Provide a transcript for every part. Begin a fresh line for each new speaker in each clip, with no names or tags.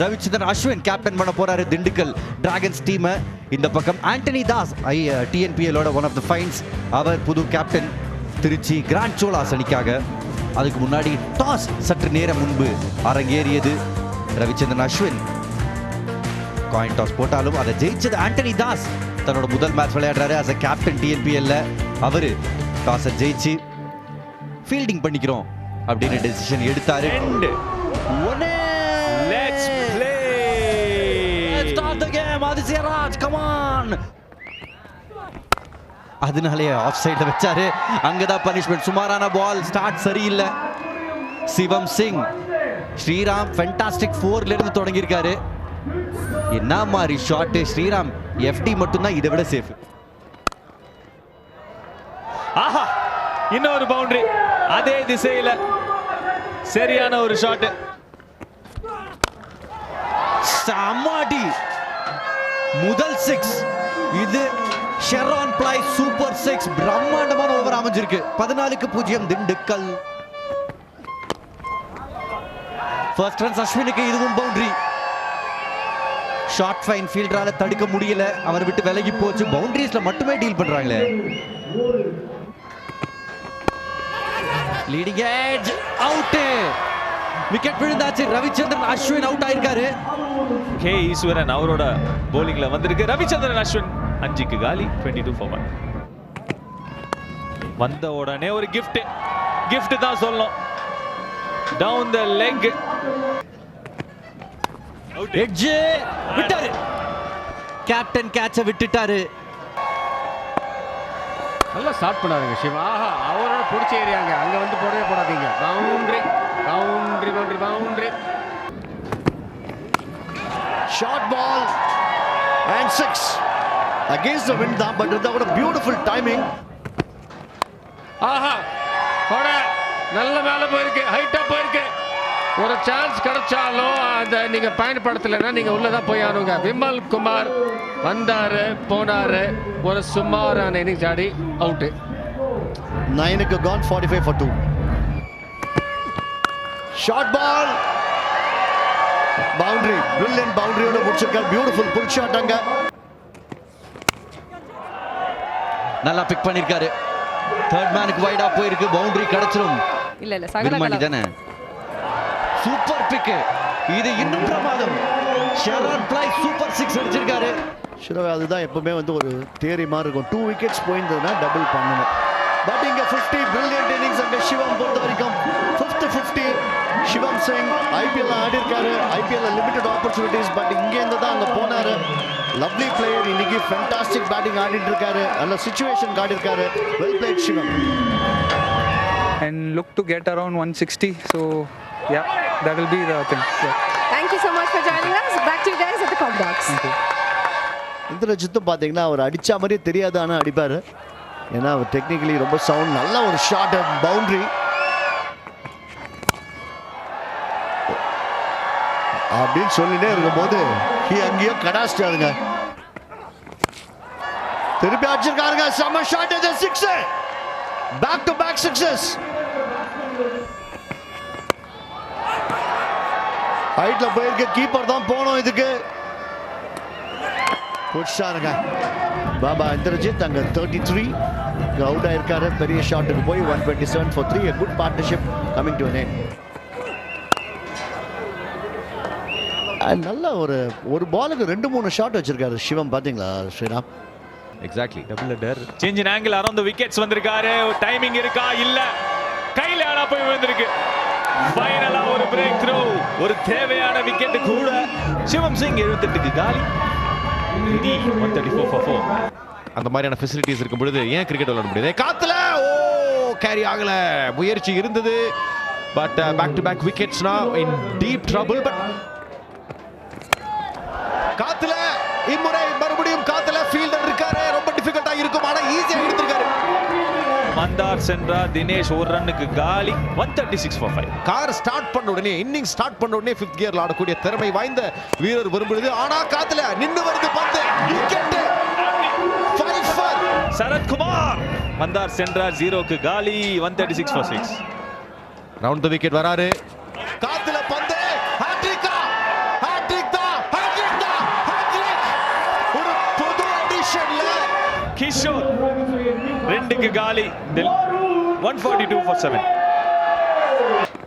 Ravichandran Ashwin captain பண்ண போறாரு Dindigul dragons டீமை இந்த பக்கம் ஆண்டனி தாஸ் ஐ டிஎன்பிஎலோட ஒன் ஆஃப் த ஃபைன்ஸ் அவர் புது கேப்டன் திருச்சி கிராண்ட் சோலாஸ் அணிக்காக. அதுக்கு முன்னாடி டாஸ் சற்று நேரம் முன்பு அரங்கேறியது ரவிச்சந்திரன் அஸ்வின். காயின் டாஸ் போட்டாலும் அதை ஜெயிச்சது ஆண்டனி தாஸ் தன்னோட முதல் மேட்ச் விளையாடுறாரு as a கேப்டன் டிஎன்பிஎல்ல அவரு டாஸை ஜெயிச்சு ஃபீல்டிங் பண்ணிக்கிறோம் அப்படின்னு டெசிஷன் எடுத்தாரு. The game. Aditya Raj come on. அதனாலே ஆஃப் சைடில் வச்சாரு. அங்கதான் பனிஷ்மெண்ட் சுமாரான பால் ஸ்டார்ட் சரியில்லை. சிவம் சிங் ஸ்ரீராம் ஃபென்டாஸ்டிக் ஃபோர்ல இருந்து தொடங்கியிருக்காரு. என்ன மாதிரி ஷாட் ஸ்ரீராம் எஃப்டி மட்டும்தான் இதை விட சேஃப்
ஆஹா இன்னொரு பவுண்டரி அதே திசையில சரியான ஒரு ஷாட்
சமாடி முதல் சிக்ஸ் இது ஷெரான் பிளாய் சூப்பர் சிக்ஸ் பிரம்மாண்டமான ஓவர் அமைஞ்சிருக்கு. பதினாலுக்கு பூஜ்ஜியம். திண்டுக்கல். ஃபர்ஸ்ட் ரன்ஸ் அஸ்வினுக்கு இதுவும் பவுண்டரி ஷார்ட் ஃபைன் ஃபீல்டரால தடுக்க முடியல. அவர் விட்டு விலகி போச்சு. பவுண்டரிஸ்ல மட்டுமே டீல் பண்றாங்களே. லீடிங் ஏஜ் அவுட் விக்கெட் விழுந்தாச்சு. ரவிச்சந்திரன் அஸ்வின் அவுட் ஆயிருக்காரு.
கே ஈஸ்வரன் அவரோட bowlingல வந்திருக்கு. ரவிச்சந்திரன் அஸ்வின் அஞ்சுக்கு காலி டுவெண்ட்டி டூ ஃபார் வந்த உடனே ஒரு gift gift தான் சொல்லணும். டவுன் த லெக்
எட்ஜ் விட்டாரு. கேப்டன் கேட்ச விட்டுட்டாரு.
நல்லா ஸ்டார்ட் பண்ணாருங்க சிவா. ஆஹா அவரோட பிடிச்ச ஏரியாங்க அங்க. வந்து போடவே போடாதீங்க. Boundary boundary boundary boundary
short ball and six against the wind தான் பட் இருந்தால் கூட பியூட்டிஃபுல் டைமிங்
ஆஹா போட நல்ல மேல போயிருக்கு. ஹைட்டா போயிருக்கு. ஒரு சான்ஸ் கிடைச்சாலும் அதை நீங்க பயன்படுத்தலைன்னா நீங்க உள்ளதான் போய் ஆனுங்க விமல் குமார் வந்தாரு போனாரு. ஒரு சுமாரான இன்னிங்ஸ் ஆடி அவுட்டு
நைனுக்கு Khan forty five for two short ball boundary brilliant பவுண்டரியோட முடிச்சிருக்கார் பியூட்டிஃபுல் புல் ஷாட் அங்க.
நல்லா பிக் பண்ணிருக்காரு. தேர்ட் மேனுக்கு வைடா போயிருக்கு. பவுண்டரி கிடைச்சிரும்.
இல்ல இல்ல சகல.
தானே? சூப்பர் பிக் இது இன்னும் பிரமாதம். ஷெரான் பிளை சூப்பர் சிக்ஸ் அடிச்சிருக்காரு.
ஷுரவே அதுதான் எப்பவுமே வந்து ஒரு தியரி மாதிரி இருக்கும். டூ விக்கெட்ஸ் போயிருந்ததுன்னா டபுள் பண்ணணும் பட் இங்க ஃபிஃப்டி பிரில்லியன்ட் இன்னிங்ஸ் அங்க சிவம் பொறுத்த வரைக்கும். Fifth fifty Shivam Singh IPL ஆடி இருக்காரு ஐபிஎல்ல லிமிடெட் ஆப்பர்ச்சுனிட்டிஸ் பட் இங்கேருந்து தான் அங்க போனாரு. லவ்லி பிளேயர் இன்னைக்கு ஃபென்டாஸ்டிக் பேட்டிங் ஆடிட்டு இருக்காரு நல்ல சுச்சுவேஷன் ஆடி இருக்காரு well played Shivam.
And look to get around 160. So yeah, that will be the thing. Yeah,
Thank you so much for joining us. Back to you guys at the com box.
இந்திரஜித்தும் பார்த்தீங்கன்னா அவர் அடிச்ச மாதிரியே தெரியாது ஆனால் அடிப்பார். ஏன்னா அவர் technically ரொம்ப சவுண்ட் நல்ல ஒரு ஷார்ட் பவுண்டரி அப்படின்னு சொல்லிட்டே இருக்கும்போது ஹி அங்கேயோ கடாச்சிட்டாருங்க திருப்பி அடிச்சிருக்காருங்க. செம்ம ஷாட் இது six back to back sixes ஹைட்ல போயிருக்க. கீப்பர் தான் போனோம் இதுக்கு. புடிச்சாருங்க பாபா இந்திரஜித் அங்க தேர்ட்டி த்ரீ அவுட் ஆயிருக்காரு. பெரிய ஷாட்டுக்கு போய் one twenty seven for three good partnership coming to name நல்ல ஒரு ஒரு பாலுக்கு ரெண்டு மூணு ஷாட் வச்சிருக்காரு சிவம். பாத்தீங்களா Sriram?
Exactly double header change in angle around the wickets வந்திருக்காரு. டைமிங் இருக்கா? இல்ல. கையில ஆனா போய் விழுந்திருக்கு. ஃபைனலா ஒரு பிரேக் த்ரூ ஒரு தேவையான விக்கெட் கூட. சிவம் சிங் 78க்கு காலி. இனி 134 ஃபார் 4
அந்த மாதிரியான ஃபெசிலிட்டிஸ் இருக்கும் பொழுது ஏன் கிரிக்கெட் விளையாட முடியாது காத்துல ஓ கேரி ஆகல. முயற்சி இருந்தது. பட் பேக் டு பேக் விக்கெட்ஸ்னா இன் டீப் ட்ரபிள் பட் காத்துல இம்முறை மறுபடியும் காத்துல ஃபீல்டர் இருக்காரு. ரொம்ப டிஃபிகல்ட்டா இருக்கும். ஆனா ஈஸியா எடுத்திருக்காரு.
மந்தார் சென்றா தினேஷ் ஒரு ரன்னுக்கு காலி. 136 ஃபார் 5
கார் ஸ்டார்ட் பண்ண உடனே இன்னிங் ஸ்டார்ட் பண்ண உடனே ஃபிஃப்த் கியர்ல ஆடக்கூடிய திறமை வாய்ந்த வீரர் வரும்பொழுது ஆனா காத்துல நின்னு வருது பந்து. Wicket five
Sarathkumar. மந்தார் சென்றா ஜீரோக்கு காலி. 136 ஃபார் 6
ரவுண்ட் த விக்கெட் வராரு.
காலி. One forty two for seven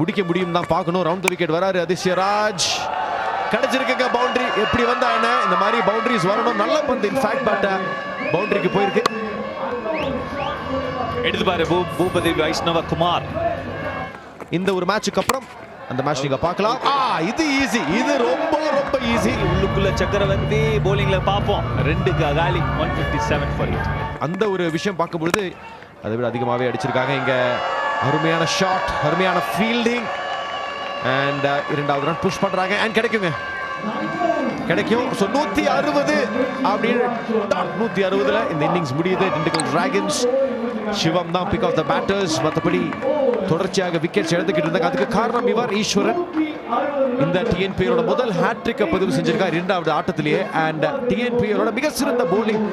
முடிக்க முடியும் தான் பார்க்கணும். ரவுண்ட் விக்கெட் வராரு அதிசயராஜ். கிடைச்சிருக்குங்க பவுண்டரி எப்படி வந்தா என்ன இந்த மாதிரி பவுண்டரிஸ் வரணும். நல்ல பந்து இன்ஃபேக்ட் பட் பவுண்டரிக்கு போயிருக்கு.
எடுத்து பாரு பூ பூபதி வைஷ்ணவ குமார்.
இந்த ஒரு மேட்சுக்கு அப்புறம் அந்த மேட்ச் நீங்க பார்க்கலாம். ஆ இது ஈஸி இது ரொம்ப ரொம்ப ஈஸி
உள்ளுக்குள்ள சக்கரவர்த்தி போலிங்ல பார்ப்போம். ரெண்டுக்கு Akali one fifty seven for eight
அந்த ஒரு விஷயம் பார்க்கும்பொழுது அதை விட அதிகமாகவே அடிச்சிருக்காங்க இங்க. அருமையான ஷாட் அருமையான ஃபீல்டிங் அண்ட் uh, இரண்டாவது ரன் புஷ் பண்றாங்க. அண்ட் கிடைக்குங்க. கிடைக்கும். ஸோ நூத்தி அறுபது அப்படின்னு நூத்தி அறுபதுல இந்த இன்னிங்ஸ் முடியுது. திண்டுக்கல் டிராகன்ஸ் சிவம் தான் பிக் ஆஃப் த பேட்டர்ஸ் மற்றபடி தொடர்ச்சியாக விக்கெட்ஸ் இழந்துக்கிட்டு இருந்தாங்க. அதுக்கு காரணம் இவர் ஈஸ்வரன். இந்த டிஎன்பியோட முதல் ஹேட்ரிக்கை பதிவு செஞ்சிருக்கார் இரண்டாவது ஆட்டத்திலேயே. அண்ட் டிஎன்பியோட மிக சிறந்த போலிங்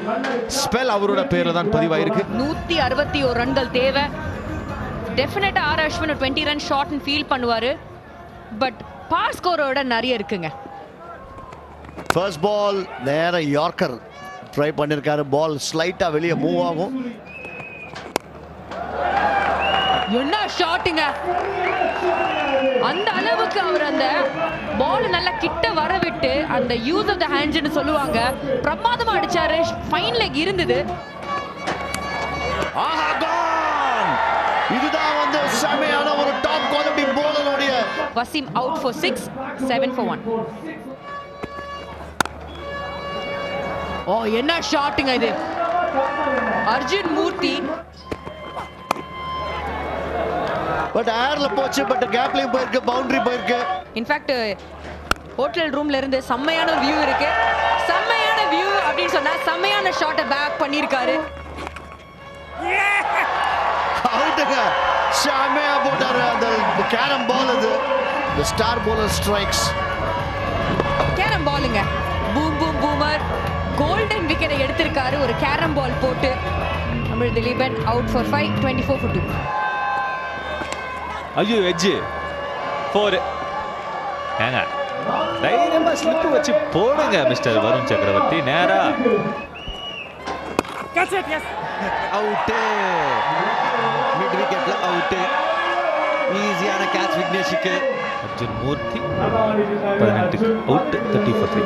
ஸ்பெல் அவரோட பேர்ல தான் பதிவாயிருக்கு.
நூத்தி அறுபத்தி ஒரு ரன்கள் தேவை. டெஃபினட்டா R Ashwin twenty run short feel பண்ணுவாரு. பட் பாஸ் ஸ்கோரோட நிறைய இருக்குங்க.
ஃபர்ஸ்ட் பால் நேர யார்க்கர் ட்ரை பண்ணியிருக்காரு பால் ஸ்லைட்டாக வெளியே மூவ் ஆகும்.
என்ன ஷாட்டுங்க அந்த அளவுக்கு அவர் அந்த பால் நல்லா கிட்ட வர விட்டு அந்த யூஸ் ஆஃப் த ஹேண்ட்ஸ்னு சொல்லுவாங்க. பிரமாதமா அடிச்சாரு. ஃபைன் லெக் இருந்தது.
ஆஹா gone! இதுதான் வந்து செமையான ஒரு top quality போலருடைய
Waseem out for six seven for one oh என்ன ஷாட்டுங்க இது? அர்ஜுன் மூர்த்தி
பட் ஏர்ல போச்சு பட் கேப்லயும் போயிருக்கு பவுண்டரி போயிருக்கு.
இன்ஃபேக்ட் ஹோட்டல் ரூம்ல இருந்து செம்மையான வியூ இருக்கு. செம்மையான வியூ அப்படின்னு சொன்னா செம்மையான ஷாட்டை பேக் பண்ணியிருக்காரு.
அவுட்டுங்க செமையா போட்டாரு. அந்த கேரம் பால் அது. ஸ்டார் bowler ஸ்ட்ரைக்ஸ்
கேரம் பாலுங்க பூம் பூம் பூமர் கோல்டன் விக்கெட்டை எடுத்திருக்காரு. ஒரு கேரம் பால் போட்டு. Tamil Dhileepan out for five twenty four for two
ஐயோ எஜ்ஜு ஃபோர் ஏங்க தைரியமா ஸ்லிப் வச்சு போடுங்க மிஸ்டர் வருண் சக்கரவர்த்தி நேரா
அவுட்டு மிட் விக்கெட்ல அவுட்டு ஈஸியான கேட்ச் விக்னேஷுக்கு
அர்ஜுன் மூர்த்தி பதினெட்டுக்கு out thirty for three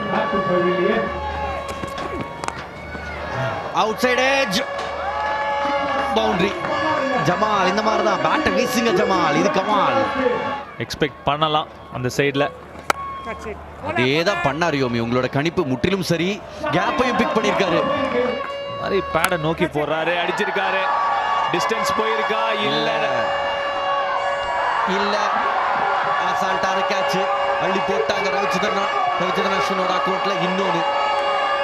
outside edge boundary Jamal இந்த மாதிரி தான் பேட்டை வீசுங்க ஜமால். இது கமால்.
எக்ஸ்பெக்ட் பண்ணலாம் அந்த சைடில்
அதே தான் பண்ணார் யோமி. உங்களோட கணிப்பு முற்றிலும் சரி. கேப்பையும் பிக் பண்ணியிருக்காரு.
மாதிரி பேடை நோக்கி போடுறாரு அடிச்சிருக்காரு. டிஸ்டன்ஸ் போயிருக்கா? இல்ல.
இல்ல. அசால்ட்டான கேட்ச் அள்ளி போட்டாங்க. ரவிச்சந்திரன் ரவிச்சந்திரன் அஸ்வினோட அக்கௌண்ட்ல இன்னொன்னு.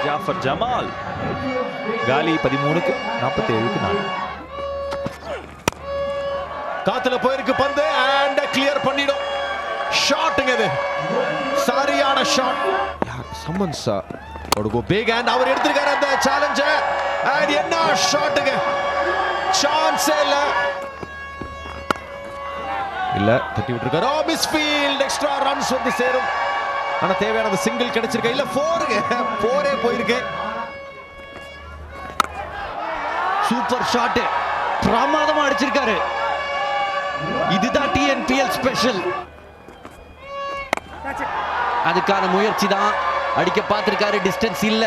ஜாஃபர் ஜமால். காலி பதிமூணுக்கு நாற்பத்தி ஏழுக்கு நாலு.
காத்துல போயிருக்கு பந்து அண்ட் கிளியர் பண்ணிடும். ஷாட்டுங்க இது. சரியான ஷாட் சம்மன்ஸ் கோ பிக் அண்ட் அவர் எடுத்திருக்காரு அந்த சேலஞ்ச அண்ட் என்ன ஷாட்டுங்க சான்ஸே இல்ல. இல்ல தட்டி விட்டுருக்காரு. ஓ மிஸ் ஃபீல்ட் எக்ஸ்ட்ரா ரன்ஸ் வந்து சேரும். ஆனா தேவையான சிங்கிள் கிடைச்சிருக்க? இல்ல போருங்க போரே போயிருக்கு.
சூப்பர் ஷாட் பிரமாதமா அடிச்சிருக்காரு. இதுதான் டிஎன்பிஎல் ஸ்பெஷல் அதுக்கான முயற்சி தான். அடிக்க பார்த்திருக்காரு டிஸ்டன்ஸ் இல்ல.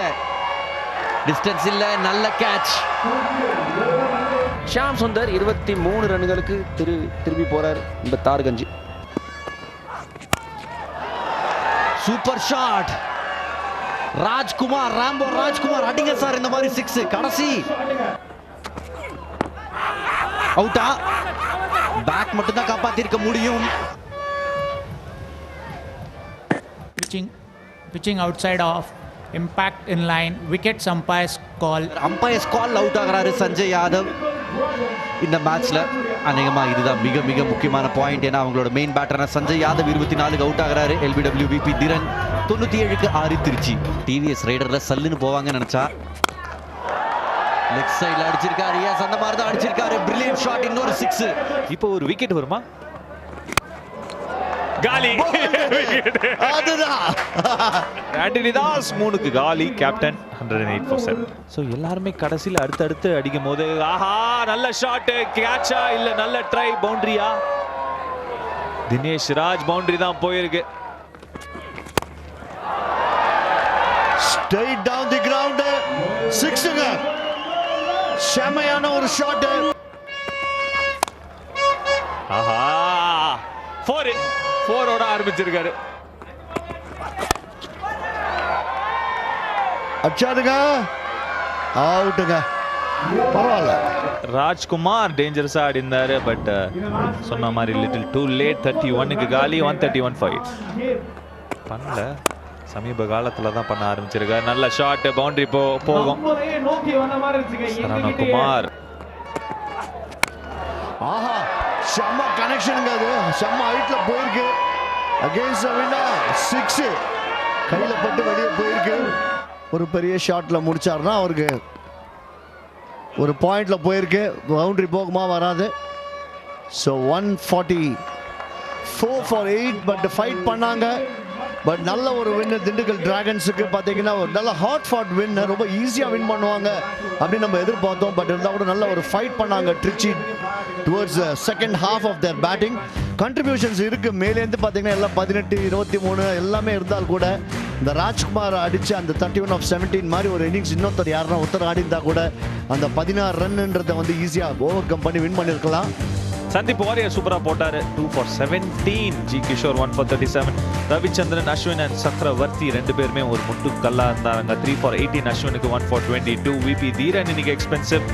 டிஸ்டன்ஸ் இல்ல நல்ல கேட்ச்
ஷாம் சுந்தர் இருபத்தி மூணு ரன்களுக்கு திரு திரும்பி போறார் எண்பத்தாறு கஞ்சி.
Super shot Rajkumar Rambo Rajkumar அடிங்க சார் இந்த மாதிரி சிக்ஸ் கடைசி. அவுட்டா பேக் மட்டும் தான் காப்பாத்திருக்க முடியும்.
Pitching pitching outside of impact in line. Wickets umpire's call.
Umpire's call out ஆகுறாரு சஞ்சய் யாதவ். இந்த மேட்ச்ல அநேகமா இதுதான் மிக மிக முக்கியமான பாயிண்ட் ஏன்னா அவங்களோட மெயின் பேட்டரான சஞ்சய் யாதவ் இருபத்தி நாலுக்கு அவுட் ஆகுறாரு. எல்பிடபிள்யூ பிபி திரன் தொண்ணூத்தி ஏழுக்கு ஆறு திருச்சி. டிவிஎஸ் ரைடர்ல சல்லுன்னு போவாங்கன்னு நினைச்சா லெக் சைடுல அடிச்சிருக்காரு. எஸ் அந்த மாதிரி தான் அடிச்சிருக்காரு. பிரில்லியன்ட் ஷாட் இன்னொரு சிக்ஸ்
இப்போ ஒரு விக்கெட் வருமா? காலி.
அதுதான்.
ஆண்டனி தாஸ் மூணுக்கு காலி captain hundred eight for seven so எல்லாருமே கடைசியில் அடுத்தடுத்து அடிக்கும் போது ஆஹா நல்ல ஷாட் கேட்சா இல்ல நல்ல ட்ரை பவுண்டரியா தினேஷ் ராஜ் பவுண்டரி தான் போயிருக்கு.
ஸ்ட்ரைட் டவுன் தி கிரவுண்ட் சிக்ஸுங்க செமையான ஒரு ஷாட்
ஆஹா. ஃபோர் ஃபோரோட ஆரம்பிச்சிருக்காரு.
அச்சாருங்க அவுட்டுங்க பரவாயில்ல.
ராஜ்குமார் டேஞ்சரஸா ஆடி இருந்தாரு பட் சொன்ன மாதிரி லிட்டில் டூ லேட் தேர்ட்டி ஒன்னுக்கு காலி ஒன் தேர்ட்டி ஒன் ஃபைவ் பண்ணல. சமீப காலத்துல தான் பண்ண ஆரம்பிச்சிருக்காரு நல்ல ஷாட் பவுண்டரி போ போகும். சரவணகுமார்.
ஆஹா செம்ம கனெக்ஷனுங்க அது. செம்ம ஹைட்ல போயிருக்கு. அகேன்ஸ்ட் வின்னா சிக்ஸ் கையில பட்டு வெளியே போயிருக்கு. ஒரு பெரிய ஷாட்ல முடிச்சாருன்னா அவருக்கு ஒரு பாயிண்ட்ல போயிருக்கு. பவுண்டரி போகுமா வராது. So one forty four for eight but fight பண்ணாங்க. பட் நல்ல ஒரு வின்னு திண்டுக்கல் டிராகன்ஸுக்கு பார்த்தீங்கன்னா ஒரு நல்ல ஹாட் ஃபாட் வின்னர் ரொம்ப ஈஸியாக வின் பண்ணுவாங்க அப்படின்னு நம்ம எதிர்பார்த்தோம். பட் இருந்தால் கூட நல்ல ஒரு ஃபைட் பண்ணாங்க Trichy towards second half of their batting contributions இருக்குது மேலேருந்து பார்த்தீங்கன்னா எல்லாம் பதினெட்டு இருபத்தி மூணு எல்லாமே இருந்தால் கூட இந்த ராஜ்குமார் அடித்த அந்த தேர்ட்டி ஒன் ஆஃப் செவன்டீன் மாதிரி ஒரு இன்னிங்ஸ் இன்னொருத்தர் யாருன்னா ஒருத்தர் ஆடி இருந்தால் கூட அந்த பதினாறு ரன்ன்றதை வந்து ஈஸியாக ஓவர் கம் பண்ணி வின் பண்ணியிருக்கலாம்.
சந்தீப் வாரியர் சூப்பரா போட்டாரு. Two for seventeen G Kishore one for thirty seven Ravichandran Ashwin and Chakravarthy ரெண்டு பேருமே ஒரு முட்டு கல்லா இருந்தாங்க three for eighteen அஸ்வினுக்கு one for twenty two VP Dheeran இன்னைக்கு எக்ஸ்பென்சிவ்